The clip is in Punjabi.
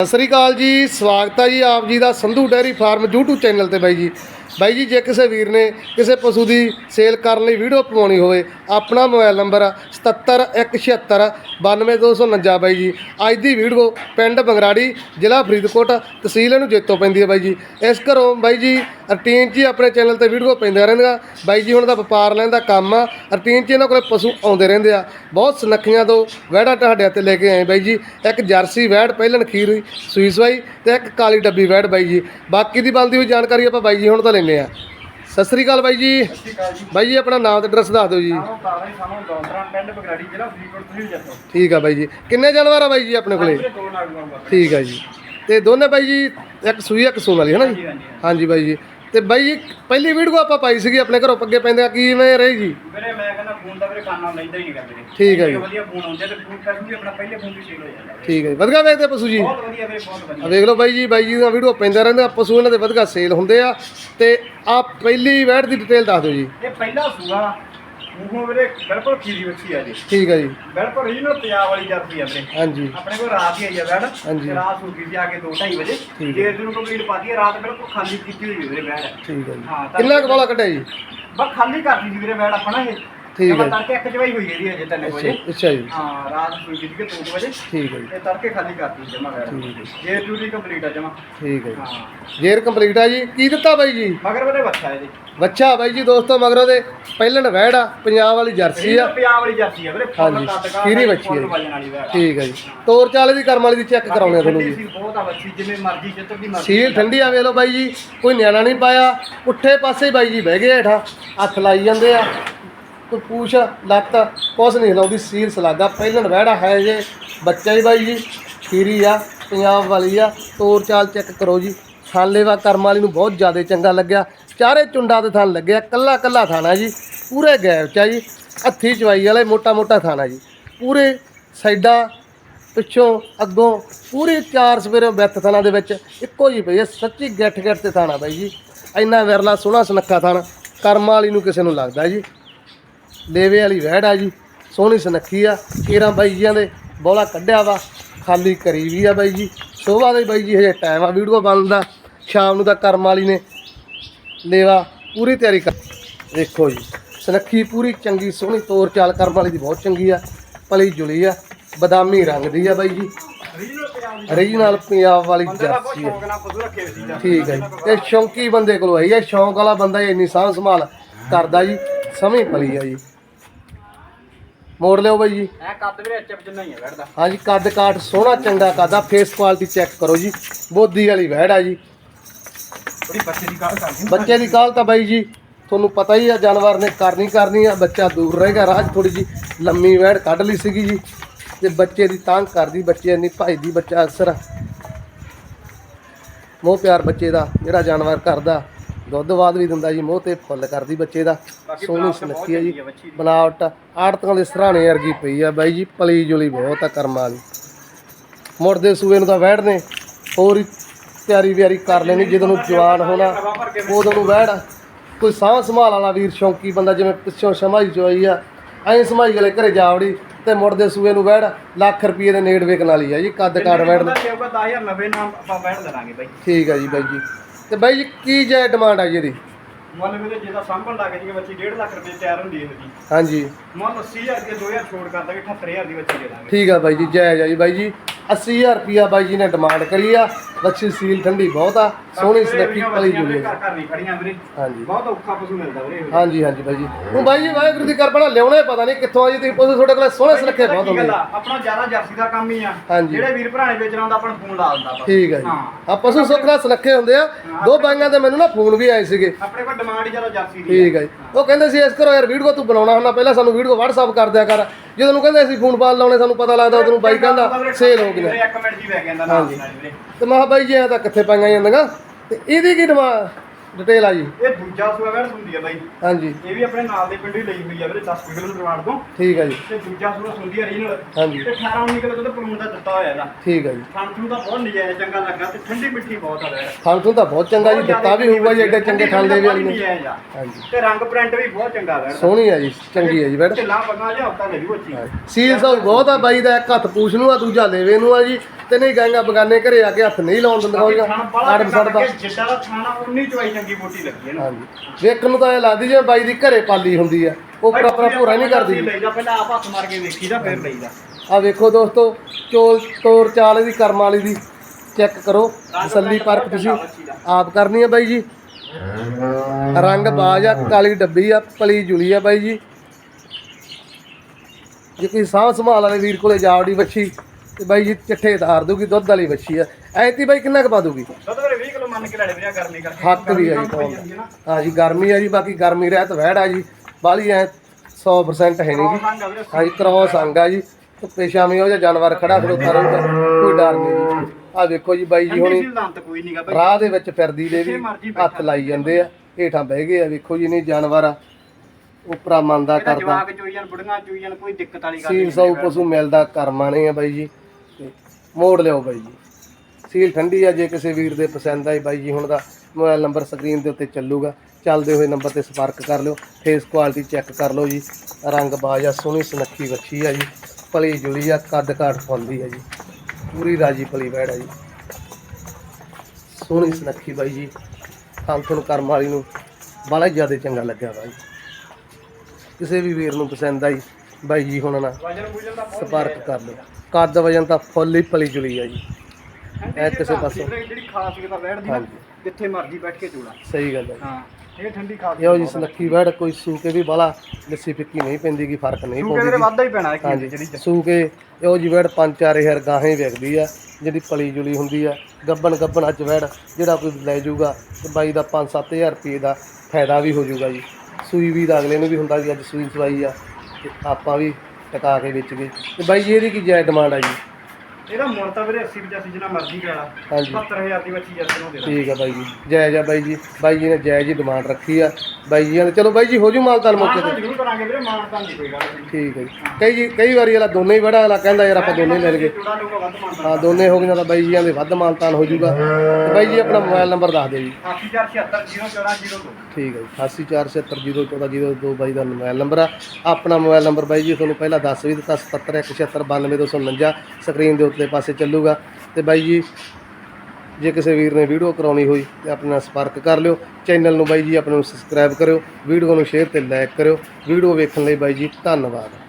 ਸਤਿ ਸ੍ਰੀ ਅਕਾਲ ਜੀ, ਸਵਾਗਤ ਹੈ ਜੀ ਆਪ ਜੀ ਦਾ Sandhu dairy farm YouTube channel ਤੇ ਬਾਈ ਜੀ। ਬਾਈ ਜੀ, ਜੇ ਕਿਸੇ ਵੀਰ ਨੇ ਕਿਸੇ ਪਸ਼ੂ ਦੀ ਸੇਲ ਕਰਨ ਲਈ ਵੀਡੀਓ ਪਵਾਉਣੀ ਹੋਵੇ, ਆਪਣਾ ਮੋਬਾਈਲ ਨੰਬਰ 77176 92249 ਬਾਈ ਜੀ। ਅੱਜ ਦੀ ਵੀਡੀਓ ਪਿੰਡ ਬੰਗਰਾੜੀ, ਜ਼ਿਲ੍ਹਾ ਫਰੀਦਕੋਟ, ਤਹਿਸੀਲ ਨੂੰ ਜੇਤੋਂ ਪੈਂਦੀ ਹੈ ਬਾਈ ਜੀ। ਇਸ ਘਰੋਂ ਬਾਈ ਜੀ, ਰੂਟੀਨ 'ਚ ਹੀ ਆਪਣੇ ਚੈਨਲ ਤੇ ਵੀਡੀਓ ਪੈਂਦੀਆਂ ਰਹਿੰਦੀਆਂ ਬਾਈ ਜੀ, ਹੁਣ ਦਾ ਵਪਾਰ ਲੈਣ ਦਾ ਕੰਮ ਆ, ਰੂਟੀਨ 'ਚ ਇਹਨਾਂ ਕੋਲੇ ਪਸ਼ੂ ਆਉਂਦੇ ਰਹਿੰਦੇ ਆ। ਬਹੁਤ ਸੁਨੱਖੀਆਂ ਤੋਂ ਵਹਿੜਾ ਤੁਹਾਡੇ ਤੇ ਲੈ ਕੇ ਆਏ ਬਾਈ ਜੀ। ਇੱਕ ਜਰਸੀ ਵਹਿੜ ਪਹਿਲਣ ਖੀਰ ਸੂਈ ਸਵਾਈ ਤੇ ਇੱਕ ਕਾਲੀ ਡੱਬੀ ਵਹਿੜ ਬਾਈ ਜੀ। ਬਾਕੀ ਦੀ ਬਣਦੀ ਹੋਈ ਜਾਣਕਾਰੀ ਆਪਾਂ ਬਾਈ ਜੀ ਹੁਣ ਤਾਂ ਲੈਂਦੇ ਆ। ਸਤਿ ਸ੍ਰੀ ਅਕਾਲ ਬਾਈ ਜੀ। ਸਤਿ ਸ਼੍ਰੀ ਅਕਾਲ ਜੀ ਬਾਈ ਜੀ ਆਪਣਾ ਨਾਮ ਤੇ ਐਡਰੈਸ ਦੱਸ ਦਿਓ ਜੀ। ਨਾਮ ਕਾਲਾ ਜੀ ਸਾਨੂੰ ਦੌਂਦਰਾਂ ਪਿੰਡ ਬਗਰਾੜੀ ਜ਼ਿਲ੍ਹਾ ਫਰੀਦਕੋਟ ਤਹਿਸੀਲ ਜੱਟੋ ਠੀਕ ਆ ਬਾਈ ਜੀ। ਕਿੰਨੇ ਜਾਨਵਰ ਆ ਬਾਈ ਜੀ ਆਪਣੇ ਕੋਲੇ? ਦੋ ਨਾਗ ਠੀਕ ਆ ਜੀ। ਤੇ ਦੋਨੇ ਬਾਈ ਜੀ ਇੱਕ ਸੂਈ ਇੱਕ ਸੂਣ ਵਾਲੀ ਹੈ ਨਾ ਜੀ? ਹਾਂਜੀ ਬਾਈ ਜੀ। ਤੇ ਬਾਈ ਜੀ ਪਹਿਲੀ ਵੀਡੀਓ ਆਪਾਂ ਪਾਈ ਸੀਗੀ ਆਪਣੇ ਘਰੋਂ ਪੱਗੇ ਪੈਂਦੇ ਕਿਵੇਂ ਰਹੀ ਜੀ? ਵੀਰੇ ਮੈਂ ਕਹਿੰਦਾ ਫੋਨ ਤਾਂ ਖਾਣਾ ਲੈਂਦਾ ਹੀ ਨਹੀਂ ਕਰਦੇ। ਠੀਕ ਹੈ ਜੀ। ਵਧੀਆ ਫੋਨ ਆਉਂਦੇ ਤੇ ਫੋਨ ਕਰਨ ਵੀ ਆਪਣਾ ਪਹਿਲੇ ਫੋਨ ਵੀ ਸੇਲ ਹੋ ਜਾਂਦਾ। ਠੀਕ ਹੈ ਜੀ। ਵਧੀਆ ਵੇਚਦੇ ਪਸ਼ੂ ਜੀ। ਬਹੁਤ ਵਧੀਆ ਵੀਰੇ ਬਹੁਤ ਆ ਵਧੀਆ ਵੇਖ ਲਓ ਬਾਈ ਜੀ ਬਾਈ ਜੀ ਦੀਆਂ ਵੀਡੀਓ ਪੈਂਦਾ ਰਹਿੰਦਾ ਪਸ਼ੂ ਇਹਨਾਂ ਦੇ ਵਧੀਆ ਸੇਲ ਹੁੰਦੇ ਆ। ਤੇ ਆ ਪਹਿਲੀ ਵੈਟ ਦੀ ਡਿਟੇਲ ਦੱਸ ਦਿਓ ਜੀ। ਇਹ ਪਹਿਲਾ ਸੂਆ ਮੂੰਹੋਂ ਵੀਰੇ ਬਿਲਕੁਲ ਖੀਰੀ ਵੱਛੀ ਆ ਜੀ। ਠੀਕ ਹੈ ਜੀ। ਬਿਲਕੁਲ ਰੀਜਨਲ ਪੰਜਾਬ ਵਾਲੀ ਜਰਸੀ ਆ ਵੀਰੇ। ਹਾਂਜੀ। ਆਪਣੇ ਕੋਲ ਰਾਤ ਹੀ ਆਈ ਆ ਵੈੜ। ਹਾਂਜੀ। ਰਾਤ ਸੂਗੀ ਸੀ ਆ ਕੇ 2:30 ਵਜੇ। ਠੀਕ ਜੇ ਨੂੰ ਕੰਪਲੀਟ ਪਾਤੀ ਹੈ ਰਾਤ ਬਿਲਕੁਲ ਖਾਲੀ ਕੀਤੀ ਹੋਈ ਹੈ ਵੀਰੇ ਵੈੜ। ਠੀਕ ਹੈ ਜੀ। ਹਾਂ ਤਾਂ ਕਿੰਨਾ ਕੁ ਬੋਲਾ ਕੱਢਿਆ ਜੀ? ਬਸ ਖਾਲੀ ਕਰਦੀ ਸੀ ਵੀਰੇ ਵੈੜ ਆਪਣਾ ਇਹ। ਠੀਕ ਹੈ। ਤੜਕੇ ਇੱਕ ਜਵਾਈ ਹੋਈ ਇਹਦੀ ਅਜੇ ਤਿੰਨ ਅੱਛਾ ਵਜੇ। ਅੱਛਾ ਜੀ ਹਾਂ ਰਾਤ ਸੂਈ ਸੀ ਕਿ 2 ਵਜੇ। ਠੀਕ ਹੈ ਜੀ। ਤੇ ਤੜਕੇ ਖਾਲੀ ਕਰਤੀ ਜਮਾ ਹੈ ਜੇ। ਡਿਊਟੀ ਕੰਪਲੀਟ ਆ ਜਮਾ। ਠੀਕ ਹੈ ਜੀ। ਹਾਂ। ਜੇਰ ਕੰਪਲੀਟ ਆ ਜੀ। ਕੀ ਦਿੱਤਾ ਬਾਈ ਜੀ? ਮਗਰ ਵੀਰੇ ਬੱਚਾ ਇਹਦੇ ਬੱਚਾ ਬਾਈ ਜੀ ਦੋਸਤੋ ਮਗਰੋਂ ਦੇ ਪਹਿਲਣ ਵੈੜ ਆ ਪੰਜਾਬ ਵਾਲੀ ਜਰਸੀ ਆ। ਪੰਜਾਬ ਵਾਲੀ ਜਰਸੀ ਆ ਵੀਰੇ। ਹਾਂਜੀ, ਕੱਦ ਕਾ ਖੀਰੀ ਵੱਛੀ ਆ ਜੀ। ਵਜਣ ਵਾਲੀ ਵੈੜ ਆ। ਠੀਕ ਹੈ ਜੀ। ਤੋਰ ਚਾਲੇ ਦੀ ਕਰਮ ਵਾਲੀ ਦੀ ਚੈੱਕ ਕਰਾਉਣੇ ਆ ਤੁਹਾਨੂੰ ਜੀ। ਬਹੁਤ ਆ ਵੱਛੀ ਜਿਵੇਂ ਮਰਜ਼ੀ ਜਿੱਧਰ ਦੀ ਮਰਜ਼ੀ ਸੀਲ ਠੰਡੀ ਆ ਵੇਖ ਲਓ ਬਾਈ ਜੀ। ਕੋਈ ਨਿਆਣਾ ਨਹੀਂ ਪਾਇਆ। ਪੁੱਠੇ ਪਾਸੇ ਹੀ ਬਾਈ ਜੀ ਬਹਿ ਗਏ ਹੇਠਾਂ। ਹੱਥ ਲਾਈ ਜਾਂਦੇ ਆ। ਕੋਈ ਪੂਛ, ਲੱਤ, ਕੁਛ ਨਹੀਂ ਹਿਲਾਉਂਦੀ ਸੀਲ ਸਲਾਗਾ। ਪਹਿਲਣ ਵਹਿੜਾ ਹੈ ਜੇ, ਬੱਚਾ ਹੀ ਬਾਈ ਜੀ, ਖੀਰੀ ਆ, ਪੰਜਾਬ ਵਾਲੀ ਆ, ਤੋਰ ਚਾਲ ਚੈੱਕ ਕਰੋ ਜੀ। ਥਾਲੇਵਾ ਕਰਮ ਵਾਲੀ ਨੂੰ ਬਹੁਤ ਜ਼ਿਆਦਾ ਚੰਗਾ ਲੱਗਿਆ। ਚਾਰੇ ਚੁੰਡਾ ਤੇ ਥਾਨ ਲੱਗਿਆ, ਕੱਲਾ ਕੱਲਾ ਥਾਣਾ ਜੀ। ਪੂਰੇ ਗੈਪ ਚ ਆ ਜੀ, ਹੱਥੀ ਚਵਾਈ ਵਾਲੇ, ਮੋਟਾ ਮੋਟਾ ਥਾਣਾ ਜੀ। ਪੂਰੇ ਸਾਈਡਾਂ, ਪਿੱਛੋਂ, ਅੱਗੋਂ, ਪੂਰੀ ਚਾਰ ਸਵੇਰੇ ਵਿੱਥ ਥਾਣਾ ਦੇ ਵਿੱਚ। ਇੱਕੋ ਜੀ ਪਈ ਹੈ ਸੱਚੀ ਗੱਠ ਗੱਠ ਤੇ ਥਾਣਾ ਬਾਈ ਜੀ। ਇੰਨਾ ਵਿਰਲਾ ਸੋਹਣਾ ਸੁਨੱਖਾ ਥਾਣਾ, ਕਰਮ ਵਾਲੀ ਨੂੰ ਕਿਸੇ ਨੂੰ ਲੱਗਦਾ ਜੀ। ਲੇਵੇ ਵਾਲੀ ਵਹਿੜ ਆ ਜੀ ਸੋਹਣੀ ਸੁਨੱਖੀ ਆ ਕੇਰਾਂ ਬਾਈ ਜੀਆਂ ਦੇ ਬੋਲਾ ਕੱਢਿਆ ਵਾ ਖਾਲੀ ਕਰੀ ਵੀ ਆ ਬਾਈ ਜੀ ਸੋਭਾ ਦੇ ਬਾਈ ਜੀ ਹਜੇ ਟਾਈਮ ਆ ਵੀਡੀਓ ਬਣਦਾ ਸ਼ਾਮ ਨੂੰ ਤਾਂ ਕਰਮ ਵਾਲੀ ਨੇ ਲੇਵਾ ਪੂਰੀ ਤਿਆਰੀ ਕਰ ਦੇਖੋ ਜੀ ਸੁਨੱਖੀ ਪੂਰੀ ਚੰਗੀ ਸੋਹਣੀ ਤੋਰ ਚਾਲ ਕਰਮ ਵਾਲੀ ਦੀ ਬਹੁਤ ਚੰਗੀ ਆ ਪਲੀ ਜੁਲੀ ਆ ਬਦਾਮੀ ਰੰਗ ਦੀ ਆ ਬਾਈ ਜੀ ਰੀਜਨਲ ਪੰਜਾਬ ਵਾਲੀ ਜਰਸੀ ਜਾਂ ਠੀਕ ਹੈ ਜੀ ਇਹ ਸ਼ੌਂਕੀ ਬੰਦੇ ਕੋਲ ਹੈ ਇਹ ਸ਼ੌਂਕ ਵਾਲਾ ਬੰਦਾ ਹੀ ਇੰਨੀ ਸਾਂਭ ਸੰਭਾਲ ਕਰਦਾ ਜੀ ਸਮਝ ਪਲੀ ਆ ਜੀ। ਮੋੜ ਲਿਓ ਬਾਈ ਜੀ। ਐ ਕੱਦ ਵੀਰੇ ਐਚ ਜਿੰਨਾ ਹੀ ਆ ਵੈੜਦਾ ਹਾਂਜੀ ਕੱਦ ਕਾਠ ਸੋਹਣਾ ਚੰਗਾ ਕੱਦ ਆ। ਫੇਸ ਕੁਆਲਿਟੀ ਚੈੱਕ ਕਰੋ ਜੀ। ਬੋਦੀ ਵਾਲੀ ਵਹਿੜ ਆ ਜੀ। ਬੜੀ ਬੱਚੇ ਦੀ ਕਾਲ ਕਰਦੀ ਬੱਚੇ ਦੀ ਕਾਲ ਤਾਂ ਬਾਈ ਜੀ ਤੁਹਾਨੂੰ ਪਤਾ ਹੀ ਆ ਜਾਨਵਰ ਨੇ ਕਰਨੀ ਕਰਨੀ ਆ ਬੱਚਾ ਦੂਰ ਰਹੇਗਾ ਰਾਜ ਥੋੜੀ ਜੀ ਲੰਮੀ ਵਹਿੜ ਕੱਢ ਲਈ ਸੀਗੀ ਜੀ। ਤੇ ਬੱਚੇ ਦੀ ਤੰਗ ਕਰਦੀ ਬੱਚੇ ਇੰਨੀ ਭਜਦੀ ਬੱਚਾ ਅਕਸਰ। ਮੋਹ ਪਿਆਰ ਬੱਚੇ ਦਾ ਜਿਹੜਾ ਜਾਨਵਰ ਕਰਦਾ। ਦੁੱਧ ਬਾਦ ਵੀ ਦਿੰਦਾ ਜੀ ਮੋਹ ਤੇ ਫੁੱਲ ਕਰਦੀ ਬੱਚੇ ਦਾ। ਸੋਹਣੀ ਸੁਨੱਖੀ ਆ ਜੀ। ਬਨਾਵਟ ਆੜਤਾਂ ਦੇ ਸਰਾਣੇ ਵਰਗੀ ਪਈ ਆ ਬਾਈ ਜੀ ਪਲੀ ਜੁਲੀ ਬਹੁਤ ਆ ਕਰਮਾਂ ਵਾਲੀ ਮੁੜਦੇ ਸੂਏ ਨੂੰ ਤਾਂ ਵਹਿੜ ਨੇ ਹੋਰ ਹੀ ਤਿਆਰੀ ਵਿਆਰੀ ਕਰ ਲੈਣੀ ਜਦੋਂ ਨੂੰ ਜਵਾਨ ਹੋਣਾ ਉਦੋਂ ਨੂੰ ਵਹਿੜ ਕੋਈ ਸਾਂਭ ਸੰਭਾਲ ਵਾਲਾ ਵੀਰ ਸ਼ੌਂਕੀ ਬੰਦਾ ਜਿਵੇਂ ਪਿੱਛੋਂ ਸਮਾਈ ਚੋਈ ਆ ਐਂ ਸਮਾਈ ਗਲੇ ਘਰੇ ਜਾਵੜੀ ਤੇ ਮੁੜਦੇ ਸੂਏ ਨੂੰ ਵਹਿੜ ਲੱਖ ਰੁਪਏ ਦੇ ਨੇੜ ਵੇਖਣ ਵਾਲੀ ਆ ਜੀ ਕੱਦ ਕਾਠ ਵਹਿੜ ਦਾ। ਦੇਊਗਾ 10000 ਨਵੇਂ ਨਾਮ ਆਪਾਂ ਵੈੜ ਦੇਵਾਂਗੇ ਬਾਈ ਠੀਕ ਆ ਜੀ ਬਾਈ ਜੀ। ਤੇ ਬਾਈ ਜੀ ਕੀ ਜੇ ਡਿਮਾਂਡ ਆ ਜੀ ਇਹਦੀ? ਮੁੱਲ ਵੀਰੇ ਜਿਹਦਾ ਸਾਂਭਣ ਲੱਗ ਜੀ ਬੱਚੀ 1.5 ਲੱਖ ਰੁਪਏ ਤਿਆਰ ਹੁੰਦੀ ਹੈ ਜੀ ਹਾਂਜੀ। ਮੁੱਲ 80000 ਰੁਪਏ 2000 ਛੋੜ ਕਰ ਦਾਂਗੇ 78000 ਦੀ ਬੱਚੀ ਦੇ ਦਾਂਗੇ। ਠੀਕ ਆ ਬਾਈ ਜੀ ਜਾਇਜ਼ ਆ ਜੀ। ਬਾਈ ਜੀ 80000 ਰੁਪਿਆ ਬਾਈ ਜੀ ਨੇ ਡਿਮਾਂਡ ਕਰੀ ਆ। ਬੱਚੀ ਸੀਲ ਠੰਡੀ ਬਹੁਤ ਆ। ਸੋਹਣੀ ਸੁਨੱਖੀ ਪਲੀ ਜੁਲੀ ਘਰ ਘਰ ਨਹੀਂ ਖੜੀਆਂ ਵੀਰੇ। ਹਾਂਜੀ। ਬਹੁਤ ਔਖਾ ਪਸ਼ੂ ਮਿਲਦਾ ਵੀਰੇ। ਹਾਂਜੀ ਹਾਂਜੀ ਬਾਈ ਜੀ। ਉਹ ਬਾਈ ਜੀ ਵਾਹਿਗੁਰੂ ਦੀ ਕਿਰਪਾ ਨਾਲ ਲਿਆਉਣਾ ਪਤਾ ਨਹੀਂ ਕਿੱਥੋਂ ਆ ਜੀ। ਤੁਸੀਂ ਪੁੱਛੋ ਤੁਹਾਡੇ ਕੋਲ ਸੋਹਣੇ ਸੁਨੱਖੇ ਬਹੁਤ ਹੁੰਦੇ ਆ, ਆਪਣਾ ਜ਼ਿਆਦਾ ਜਰਸੀ ਦਾ ਕੰਮ ਹੀ ਆ। ਹਾਂਜੀ। ਜਿਹੜੇ ਵੀਰ ਭਰਾ ਨੇ ਵੇਚਣਾ ਹੁੰਦਾ ਆਪਾਂ ਨੂੰ ਫੋਨ ਲਾ ਦਿੰਦਾ ਠੀਕ ਹੈ ਜੀ। ਹਾਂ। ਆ ਪਸ਼ੂ ਸੁੱਖ ਨਾਲ ਸੁਨੱਖੇ ਹੁੰਦੇ ਆ। ਦੋ ਬਾਈਆਂ ਦੇ ਮੈਨੂੰ ਨਾ ਫੋਨ ਵੀ ਆਏ ਸੀਗੇ। ਆਪਣੇ ਕੋਲ ਡਿਮਾਂਡ ਹੀ ਜ਼ਿਆਦਾ ਜਰਸੀ ਦੀ ਠੀਕ ਹੈ ਜੀ। ਉਹ ਕਹਿੰਦੇ ਸੀ ਇਸ ਕਰੋ ਯਾਰ ਵੀਡੀਓ ਤੂੰ ਬਣਾਉਣਾ ਹੁੰਦਾ। ਪਹਿਲਾਂ ਸਾਨੂੰ ਵੀਡੀਓ WhatsApp ਕਰ ਦਿਆ ਕਰ। ਜਦੋਂ ਨੂੰ ਕਹਿੰਦੇ ਅਸੀਂ ਫੋਨ ਪਾਲ ਲਾਉਣੇ ਸਾਨੂੰ ਪਤਾ ਲੱਗਦਾ ਉਦੋਂ ਨੂੰ ਬਾਈ ਕਹਿੰਦਾ ਸੇਲ ਹੋ ਇੱਕ ਮਿੰਟ ਜੀ ਬਹਿ ਨਾਲ ਵੀਰੇ। ਤੇ ਮੈਂ ਕਿਹਾ ਬਾਈ ਜੀ ਐ ਤਾਂ ਕਿੱਥੇ ਪਾਈਆਂ ਜਾਂਦੀਆਂ? ਤੇ ਇਹਦੀ ਕੀ ਡਿਮਾਂਡ ਡਿਟੇਲ ਆ ਜੀ। ਇਹ ਦੂਜਾ ਸੂਆ ਵੈੜ ਹੁੰਦੀ ਆ ਬਾਈ। ਹਾਂਜੀ। ਇਹ ਵੀ ਆਪਣੇ ਨਾਲ ਦੇ ਪਿੰਡ ਹੀ ਲਈ ਹੋਈ ਆ ਵੀਰੇ 10 ਕਿਲੋਮੀਟਰ ਵਾੜ ਤੋਂ। ਠੀਕ ਹੈ ਜੀ। ਤੇ ਦੂਜਾ ਸੂਆ ਸੁੰਦੀ ਆ ਰੀਜਨਲ ਹਾਂਜੀ। ਤੇ 18 19 ਕਿਲੋ ਦੁੱਧ ਪਲੂਣ ਦਾ ਦਿੱਤਾ ਹੋਇਆ ਇਹਦਾ। ਠੀਕ ਹੈ ਜੀ। ਖਾਣ ਦਾ ਬਹੁਤ ਨਜਾਇਜ਼ ਚੰਗਾ ਲੱਗਾ ਤੇ ਠੰਡੀ ਮਿੱਠੀ ਬਹੁਤ ਆ ਵੈੜ ਖਾਣ ਤੋਂ ਬਹੁਤ ਚੰਗਾ ਜੀ ਦਿੱਤਾ ਵੀ ਹੋਊਗਾ ਜੀ ਐਡੇ ਚੰਗੇ ਖਾਣ ਦੇ ਵੀ ਵਾਲੀ ਆ। ਹਾਂਜੀ। ਤੇ ਰੰਗ ਪ੍ਰਿੰਟ ਵੀ ਬਹੁਤ ਚੰਗਾ ਵੈੜ ਸੋਹਣੀ ਆ ਜੀ ਚੰਗੀ ਆ ਜੀ ਬੈਡ ਢਿੱਲਾ ਪੰਗਾ ਲਿਆ ਹਫਤਾ ਲੈ ਵੀ ਬੱਚੀ ਸੀਲ ਬਹੁਤ ਆ ਬਾਈ ਦਾ ਇੱਕ ਹੱਥ ਪੂਛ ਨੂੰ ਆ ਦੂਜਾ ਲੇਵੇ ਨੂੰ ਆ ਜੀ। ਤੇ ਨਹੀਂ ਗਾਂਗਾ ਬਗਾਨੇ ਘਰੇ ਆ ਕੇ ਹੱਥ ਨਹੀਂ ਲਾਉਣ ਦਿੰਦਾ ਹੋਏਗਾ ਥਣ ਬਾਲਾ ਆੜ ਸੜਦਾ। ਜਿੱਦਾਂ ਦਾ ਥਾਣਾ ਉਨੀ ਚਵਾਈ ਚੰਗੀ ਬੋਟੀ ਲੱਗੀ ਹੈ ਨਾ। ਹਾਂਜੀ। ਵੇਖਣ ਨੂੰ ਤਾਂ ਇਹ ਲੱਗਦੀ ਜਿਵੇਂ ਬਾਈ ਦੀ ਘਰੇ ਪਾਲੀ ਹੁੰਦੀ ਆ ਉਹ ਪ੍ਰੋਪਰ ਪੂਰਾ ਨਹੀਂ ਕਰਦੀ। ਲਈਦਾ ਪਹਿਲਾਂ ਆਪ ਹੱਥ ਮਾਰ ਕੇ ਵੇਖੀਦਾ ਫਿਰ ਲਈਦਾ। ਆ ਵੇਖੋ ਦੋਸਤੋ ਚੋਲ ਤੋਰ ਚਾਲ ਦੀ ਕਰਮ ਵਾਲੀ ਦੀ। ਚੈੱਕ ਕਰੋ ਤਸੱਲੀ ਪਰਖ ਤੁਸੀਂ। ਆਪ ਕਰਨੀ ਆ ਬਾਈ ਜੀ। ਰੰਗ ਬਾਜ ਆ ਕਾਲੀ ਡੱਬੀ ਆ ਪਲੀ ਜੁਲੀ ਆ ਬਾਈ ਜੀ। ਜੇ ਕੋਈ ਸਾਂਭ ਸੰਭਾਲ ਵਾਲੇ ਵੀਰ ਕੋਲੇ ਜਾਵੜੀ ਬੱਚੀ ਤੇ ਬਾਈ ਜੀ ਚੱਠੇ ਧਾਰ ਦੂਗੀ ਦੁੱਧ ਵਾਲੀ ਬੱਚੀ ਆ। ਐਤੀ ਬਾਈ ਕਿੰਨਾ ਕੁ ਪਾ ਦੂਗੀ? ਦੁੱਧ ਵੀਰੇ 20 ਕਿਲੋ ਮੰਨ ਕੇ ਲੈ ਲੈ ਵੀਰੇ ਗਰਮੀ ਕਰਕੇ। ਹੱਕ ਵੀ ਆ ਜੀ ਹੈ ਹਾਂ ਜੀ ਗਰਮੀ ਆ ਜੀ ਬਾਕੀ ਗਰਮੀ ਰਹਿਤ ਵਹਿੜ ਆ ਜੀ। ਬਾਲੀ ਐ 100% ਹੈ ਨਹੀਂ ਜੀ। ਆ ਵੀਰੇ ਹਾਂਜੀ ਕ੍ਰੋਸ ਅੰਗ ਆ ਜੀ। ਧੁੱਪੇ ਸ਼ਾਮੀ ਉਹ ਜਿਹਾ ਜਾਨਵਰ ਖੜਾ ਖੜੋਤਾ ਰਹੂਗਾ ਕੋਈ ਡਰ ਨਹੀਂ ਜੀ। ਆ ਵੇਖੋ ਜੀ ਬਾਈ ਜੀ ਹੁਣੀ ਰਾਹ ਦੇ ਵਿੱਚ ਫਿਰਦੀ ਦੇ ਵੀ ਹੱਥ ਲਾਈ ਜਾਂਦੇ ਆ ਹੇਠਾਂ ਬਹਿ ਗਏ ਆ ਵੇਖੋ ਜੀ ਨਹੀਂ ਜਾਨਵਰ ਆ। ਉਪਰਾ ਮੰਨਦਾ ਕਰਦਾ। ਜਵਾਕ ਚੋਈਆਂ ਬੁੜੀਆਂ ਚੋਈਆਂ ਕੋਈ ਦਿੱਕਤ ਵਾਲੀ ਗੱਲ ਸੀਲ ਸੌ ਪਸ਼ੂ ਮਿਲਦਾ ਕਰਮਾਂ ਨੇ ਆ ਬਾਈ ਜੀ। ਮੋੜ ਲਿਓ ਬਾਈ ਜੀ। ਸੀਲ ਠੰਡੀ ਆ ਜੇ ਕਿਸੇ ਵੀਰ ਦੇ ਪਸੰਦ ਆਈ ਬਾਈ ਜੀ ਹੁਣ ਦਾ ਮੋਬਾਈਲ ਨੰਬਰ ਸਕਰੀਨ ਦੇ ਉੱਤੇ ਚੱਲੂਗਾ। ਚੱਲਦੇ ਹੋਏ ਨੰਬਰ ਤੇ ਸੰਪਰਕ ਕਰ ਲਿਓ ਫੇਸ ਕੁਆਲਿਟੀ ਚੈੱਕ ਕਰ ਲਓ ਜੀ। ਰੰਗ ਬਾਜ ਆ ਸੋਹਣੀ ਸੁਨੱਖੀ ਵੱਛੀ ਆ ਜੀ। ਪਲੀ ਜੁਲੀ ਆ ਕੱਦ ਕਾਠ ਪਾਉਂਦੀ ਆ ਜੀ। ਪੂਰੀ ਰਾਜੀ ਪਲੀ ਬੈੜ ਆ ਜੀ। ਸੋਹਣੀ ਸੁਨੱਖੀ ਬਾਈ ਜੀ। ਤੁਹਾਨੂੰ ਕਰਮ ਵਾਲੀ ਨੂੰ ਬੜਾ ਜ਼ਿਆਦਾ ਚੰਗਾ ਲੱਗਿਆ ਬਾਈ। ਕਿਸੇ ਵੀ ਵੀਰ ਨੂੰ ਪਸੰਦ ਆਈ ਬਾਈ ਜੀ ਹੁਣ ਨਾ ਸੰਪਰਕ ਕਰ ਲਿਓ। ਕੱਦ ਵਜਨ ਤਾਂ ਫੁੱਲ ਹੀ ਪਲੀ ਜੁਲੀ ਆ ਜੀ। ਇਹ ਕਿਸੇ ਪਾਸੋਂ। ਜਿਹੜੀ ਖਾਸ ਕਿਤਾ ਬੈਠਦੀ ਨਾ ਹਾਂਜੀ। ਜਿੱਥੇ ਮਰਜ਼ੀ ਬੈਠ ਕੇ ਚੋੜਾ। ਸਹੀ ਗੱਲ ਹੈ। ਹਾਂ ਇਹ ਠੰਡੀ ਖਾਸ ਇਹੋ ਜੀ ਸੁਨੱਖੀ ਵੜ ਕੋਈ ਸੂਕੇ ਵੀ ਬਾਲਾ ਲੱਸੀ ਫਿੱਕੀ ਨਹੀਂ ਪੈਂਦੀ ਕੀ ਫ਼ਰਕ ਨਹੀਂ ਕਿਉਂਕਿ ਪਾਉਂਦੀ ਵਾਧਾ ਹੀ ਪੈਣਾ ਹੈ ਹਾਂਜੀ ਜਿਹੜੀ ਚ। ਸੂਕੇ ਇਹੋ ਜੀ ਵੜ ਪੰਜ ਚਾਰ ਹਜ਼ਾਰ ਗਾਹਾਂ ਵਿਕਦੀ ਆ ਜਿਹੜੀ ਪਲੀ ਜੁਲੀ ਹੁੰਦੀ ਆ। ਗੱਬਣ ਗੱਬਣ ਅੱਜ ਵੜ ਜਿਹੜਾ ਕੋਈ ਲੈ ਜਾਊਗਾ ਤੇ ਬਾਈ ਦਾ 5-7000 ਰੁਪਏ ਦਾ ਫਾਇਦਾ ਵੀ ਹੋ ਜਾਊਗਾ ਜੀ। ਸੂਈ ਵੀ ਦਾ ਅਗਲੇ ਨੂੰ ਵੀ ਹੁੰਦਾ ਵੀ ਅੱਜ ਸੂਈ ਸਵਾਈ ਆ ਤੇ ਆਪਾਂ ਵੀ ਟਕਾ ਕੇ ਵੇਚ ਗਏ। ਤੇ ਬਾਈ ਜੀ ਇਹਦੀ ਕੀ ਜਾਇ ਡਿਮਾਂਡ ਆ ਜੀ? ਇਹਦਾ ਮੁੱਲ ਤਾਂ ਵੀਰੇ 80 85 ਜਿੰਨਾ ਮਰਜ਼ੀ ਕਰਾ ਹਾਂਜੀ। 70000 ਦੀ ਬੱਚੀ ਜੱਟ ਨੂੰ ਦੇ ਦਾਂ ਠੀਕ ਆ ਬਾਈ ਜੀ। ਜਾਇਜ਼ ਆ ਬਾਈ ਜੀ। ਬਾਈ ਜੀ ਨੇ ਜਾਇਜ਼ ਹੀ ਡਿਮਾਂਡ ਰੱਖੀ ਆ। ਬਾਈ ਜੀ ਨੇ ਚਲੋ ਬਾਈ ਜੀ ਹੋ ਜੂ ਮਾਲਤਾਨ ਮੌਕੇ ਮਾਂ ਤੇ ਜ਼ਰੂਰ ਕਰਾਂਗੇ ਵੀਰੇ ਮਾਨ ਤਾਂ ਨਹੀਂ ਕੋਈ ਗੱਲ ਨਹੀਂ। ਠੀਕ ਹੈ ਜੀ। ਕਈ ਜੀ ਕਈ ਵਾਰੀ ਵਾਲਾ ਦੋਨੇ ਹੀ ਵਾਲਾ ਕਹਿੰਦਾ ਯਾਰ ਆਪਾਂ ਦੋਨੇ ਲੈ ਵੱਧ ਮੰਨਦਾ। ਹਾਂ ਦੋਨੇ ਹੋ ਗਈਆਂ ਤਾਂ ਬਾਈ ਜੀਆਂ ਦੇ ਵੱਧ ਮਾਨਤਾਨ ਹੋ ਜਾਊਗਾ ਤੇ ਬਾਈ ਜੀ ਆਪਣਾ ਮੋਬਾਈਲ ਨੰਬਰ ਦੱਸ ਦਿਓ ਜੀ। 8476 ਠੀਕ ਹੈ ਜੀ 8476014002 ਬਾਈ ਦਾ ਮੋਬਾਈਲ ਨੰਬਰ ਆ। ਆਪਣਾ ਮੋਬਾਈਲ ਨੰਬਰ ਬਾਈ ਜੀ ਤੁਹਾਨੂੰ ਪਹਿਲਾਂ ਦੱਸ ਵੀ ਦਿੱਤਾ 7717792249 ਸਕਰੀਨ ਦੇ ਉੱਤੇ ਪਾਸੇ ਚੱਲੂਗਾ। ਤੇ ਬਾਈ ਜੀ, ਜੇ ਕਿਸੇ ਵੀਰ ਨੇ ਵੀਡੀਓ ਕਰਾਉਣੀ ਹੋਈ ਤੇ ਆਪਣੇ ਨਾਲ ਸੰਪਰਕ ਕਰ ਲਿਓ। ਚੈਨਲ ਨੂੰ ਬਾਈ ਜੀ, ਆਪਣੇ ਨੂੰ ਸਬਸਕ੍ਰਾਈਬ ਕਰਿਓ। ਵੀਡੀਓ ਨੂੰ ਸ਼ੇਅਰ ਤੇ ਲਾਈਕ ਕਰਿਓ। ਵੀਡੀਓ ਵੇਖਣ ਲਈ ਬਾਈ ਜੀ, ਧੰਨਵਾਦ।